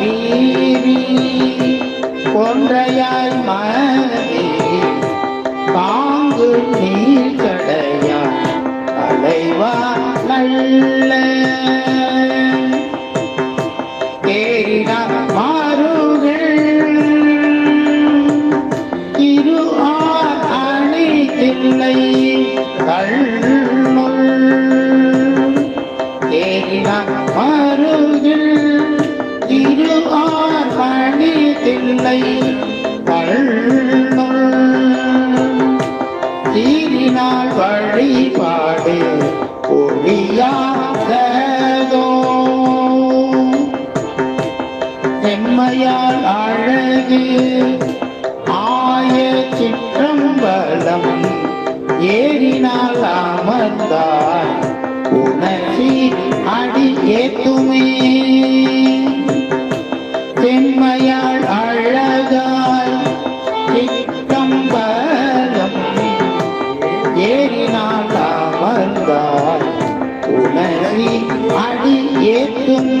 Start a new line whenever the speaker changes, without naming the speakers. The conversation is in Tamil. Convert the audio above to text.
வீரி கொன்றையாய் மதி பாங்கு நீர் கடையாய் அலைவா நல்ல தேரினார் மாறுகள் இரு ஆர் அணி தில்லை தீரினால் வழிபாடு ஒழியாததோ எம்மையால் அழகு ஆய சிற்றம்பலம். ஏறினால் அமர்ந்தாய் உணர்ச்சி அடி ஏத்துமே. ஏறினால் அமர்ந்தாய் உணர்ச்சி அடி ஏற்றும்